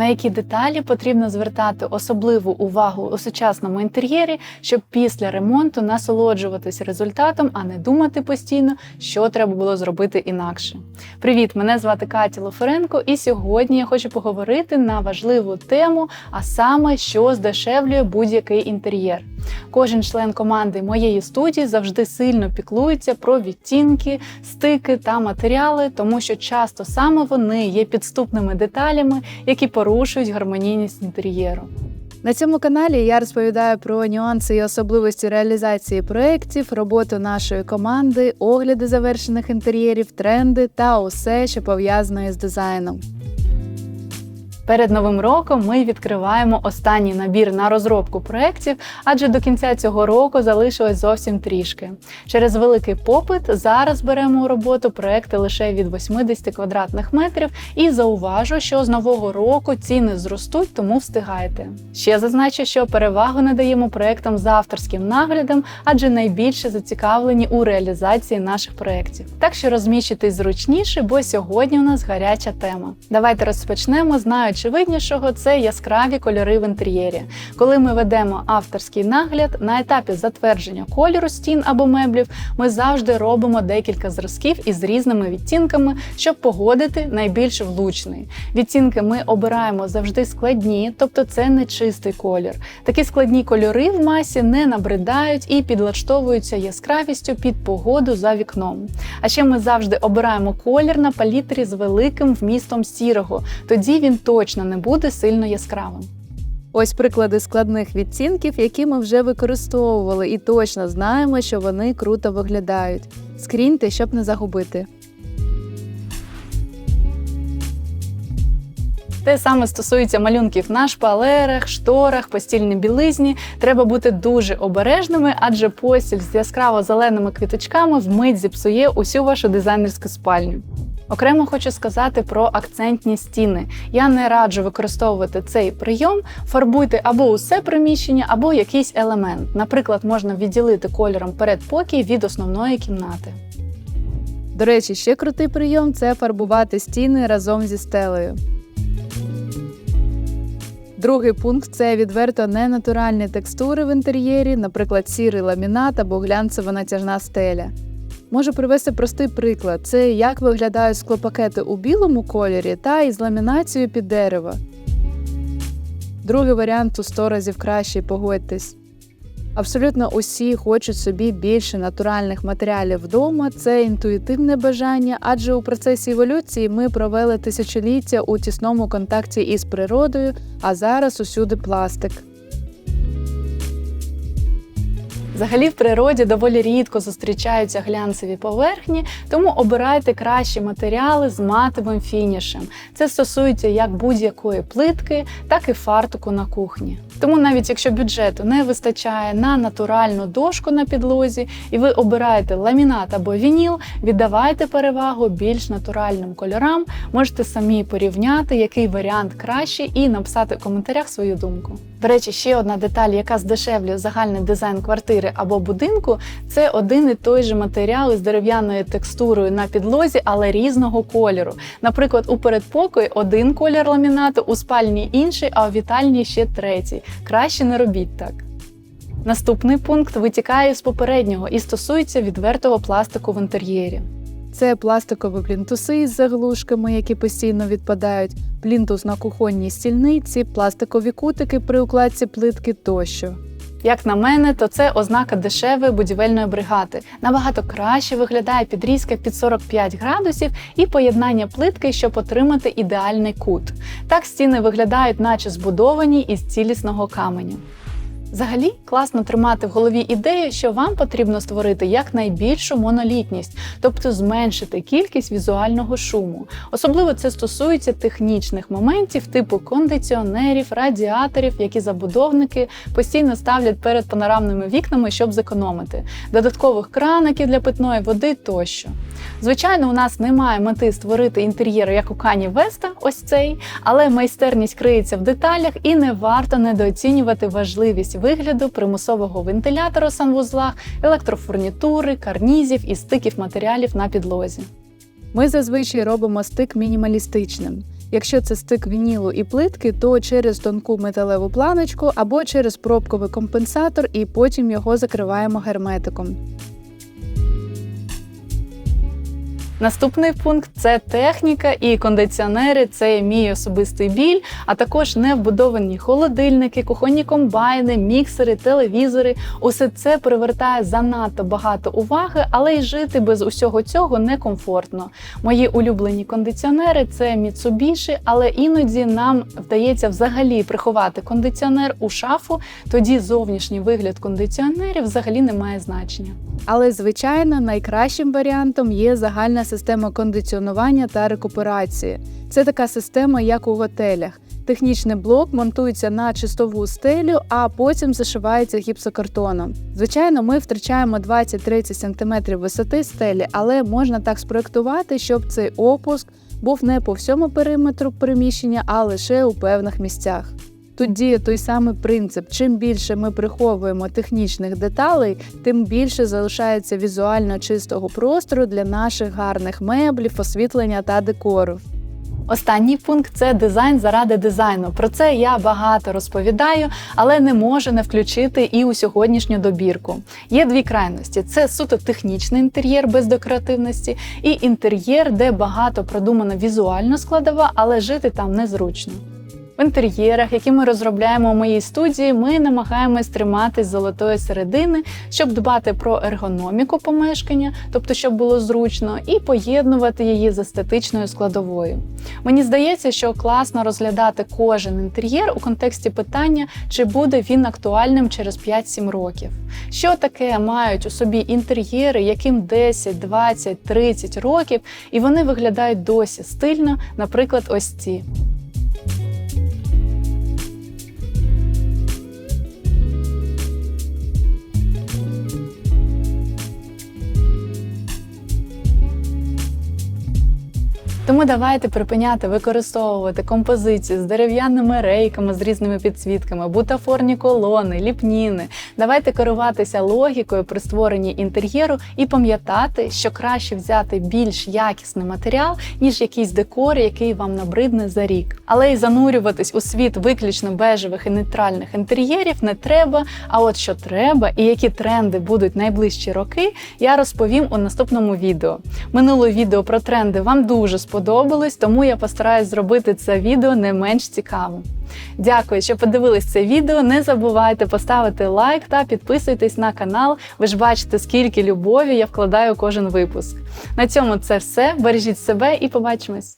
на які деталі потрібно звертати особливу увагу у сучасному інтер'єрі, щоб після ремонту насолоджуватись результатом, а не думати постійно, що треба було зробити інакше. Привіт, мене звати Катя Лоференко, і сьогодні я хочу поговорити на важливу тему, а саме, що здешевлює будь-який інтер'єр. Кожен член команди моєї студії завжди сильно піклується про відтінки, стики та матеріали, тому що часто саме вони є підступними деталями, які порушують гармонійність інтер'єру. На цьому каналі я розповідаю про нюанси і особливості реалізації проєктів, роботу нашої команди, огляди завершених інтер'єрів, тренди та усе, що пов'язано із дизайном. Перед новим роком ми відкриваємо останній набір на розробку проєктів, адже до кінця цього року залишилось зовсім трішки. Через великий попит зараз беремо у роботу проекти лише від 80 квадратних метрів і зауважу, що з нового року ціни зростуть, тому встигайте. Ще зазначу, що перевагу надаємо проектам з авторським наглядом, адже найбільше зацікавлені у реалізації наших проєктів. Так що розміщуйтесь зручніше, бо сьогодні у нас гаряча тема. Давайте розпочнемо з найочевиднішого це яскраві кольори в інтер'єрі. Коли ми ведемо авторський нагляд, на етапі затвердження кольору стін або меблів, ми завжди робимо декілька зразків із різними відтінками, щоб погодити найбільш влучний. Відтінки ми обираємо завжди складні, тобто це не чистий колір. Такі складні кольори в масі не набридають і підлаштовуються яскравістю під погоду за вікном. А ще ми завжди обираємо колір на палітрі з великим вмістом сірого, тоді він точно не буде сильно яскравим. Ось приклади складних відтінків, які ми вже використовували, і точно знаємо, що вони круто виглядають. Скріньте, щоб не загубити. Те саме стосується малюнків на шпалерах, шторах, постільній білизні. Треба бути дуже обережними, адже постіль з яскраво зеленими квіточками вмить зіпсує усю вашу дизайнерську спальню. Окремо хочу сказати про акцентні стіни. Я не раджу використовувати цей прийом. Фарбуйте або усе приміщення, або якийсь елемент. Наприклад, можна відділити кольором передпокій від основної кімнати. До речі, ще крутий прийом це фарбувати стіни разом зі стелею. Другий пункт це відверто ненатуральні текстури в інтер'єрі, наприклад, сірий ламінат або глянцева натяжна стеля. Можу привести простий приклад: це як виглядають склопакети у білому кольорі та із ламінацією під дерево. Другий варіант у 100 разів кращий, погодьтесь. Абсолютно усі хочуть собі більше натуральних матеріалів вдома. Це інтуїтивне бажання, адже у процесі еволюції ми провели тисячоліття у тісному контакті із природою, а зараз усюди пластик. Взагалі в природі доволі рідко зустрічаються глянцеві поверхні, тому обирайте кращі матеріали з матовим фінішем. Це стосується як будь-якої плитки, так і фартуку на кухні. Тому навіть якщо бюджету не вистачає на натуральну дошку на підлозі, і ви обираєте ламінат або вініл, віддавайте перевагу більш натуральним кольорам. Можете самі порівняти, який варіант кращий, і написати в коментарях свою думку. До речі, ще одна деталь, яка здешевлює загальний дизайн квартири або будинку, це один і той же матеріал із дерев'яною текстурою на підлозі, але різного кольору. Наприклад, у передпокої один колір ламінату, у спальні інший, а у вітальні ще третій. Краще не робіть так. Наступний пункт витікає з попереднього і стосується відвертого пластику в інтер'єрі. Це пластикові плінтуси із заглушками, які постійно відпадають, плінтус на кухонній стільниці, пластикові кутики при укладці плитки тощо. Як на мене, то це ознака дешевої будівельної бригади. Набагато краще виглядає підрізка під 45 градусів і поєднання плитки, щоб отримати ідеальний кут. Так стіни виглядають, наче збудовані із цілісного каменю. Взагалі класно тримати в голові ідею, що вам потрібно створити якнайбільшу монолітність, тобто зменшити кількість візуального шуму. Особливо це стосується технічних моментів, типу кондиціонерів, радіаторів, які забудовники постійно ставлять перед панорамними вікнами, щоб зекономити, додаткових краників для питної води тощо. Звичайно, у нас немає мети створити інтер'єр, як у Кані Веста, ось цей, але майстерність криється в деталях і не варто недооцінювати важливість вигляду примусового вентилятора у санвузлах, електрофурнітури, карнізів і стиків матеріалів на підлозі. Ми зазвичай робимо стик мінімалістичним. Якщо це стик вінілу і плитки, то через тонку металеву планочку або через пробковий компенсатор, і потім його закриваємо герметиком. Наступний пункт це техніка і кондиціонери. Це мій особистий біль, а також невбудовані холодильники, кухонні комбайни, міксери, телевізори. Усе це привертає занадто багато уваги, але й жити без усього цього некомфортно. Мої улюблені кондиціонери це Mitsubishi, але іноді нам вдається взагалі приховати кондиціонер у шафу. Тоді зовнішній вигляд кондиціонерів взагалі не має значення. Але звичайно, найкращим варіантом є загальна система кондиціонування та рекуперації. Це така система, як у готелях. Технічний блок монтується на чистову стелю, а потім зашивається гіпсокартоном. Звичайно, ми втрачаємо 20-30 см висоти стелі, але можна так спроектувати, щоб цей опуск був не по всьому периметру приміщення, а лише у певних місцях. Тут діє той самий принцип: чим більше ми приховуємо технічних деталей, тим більше залишається візуально чистого простору для наших гарних меблів, освітлення та декору. Останній пункт це дизайн заради дизайну. Про це я багато розповідаю, але не можу не включити і у сьогоднішню добірку. Є дві крайності: це суто технічний інтер'єр без декоративності, і інтер'єр, де багато продумана візуальна складова, але жити там незручно. В інтер'єрах, які ми розробляємо у моїй студії, ми намагаємось триматись золотої середини, щоб дбати про ергономіку помешкання, тобто щоб було зручно, і поєднувати її з естетичною складовою. Мені здається, що класно розглядати кожен інтер'єр у контексті питання, чи буде він актуальним через 5-7 років. Що таке мають у собі інтер'єри, яким 10, 20, 30 років, і вони виглядають досі стильно, наприклад, ось ці. Тому давайте припиняти використовувати композиції з дерев'яними рейками з різними підсвітками, бутафорні колони, ліпніни. Давайте керуватися логікою при створенні інтер'єру і пам'ятати, що краще взяти більш якісний матеріал, ніж якийсь декор, який вам набридне за рік. Але й занурюватись у світ виключно бежевих і нейтральних інтер'єрів не треба. А от що треба, і які тренди будуть найближчі роки, я розповім у наступному відео. Минуле відео про тренди вам дуже сподобалось сподобалось, тому я постараюсь зробити це відео не менш цікавим. Дякую, що подивились це відео. Не забувайте поставити лайк та підписуйтесь на канал. Ви ж бачите, скільки любові я вкладаю кожен випуск. На цьому це все. Бережіть себе і побачимось!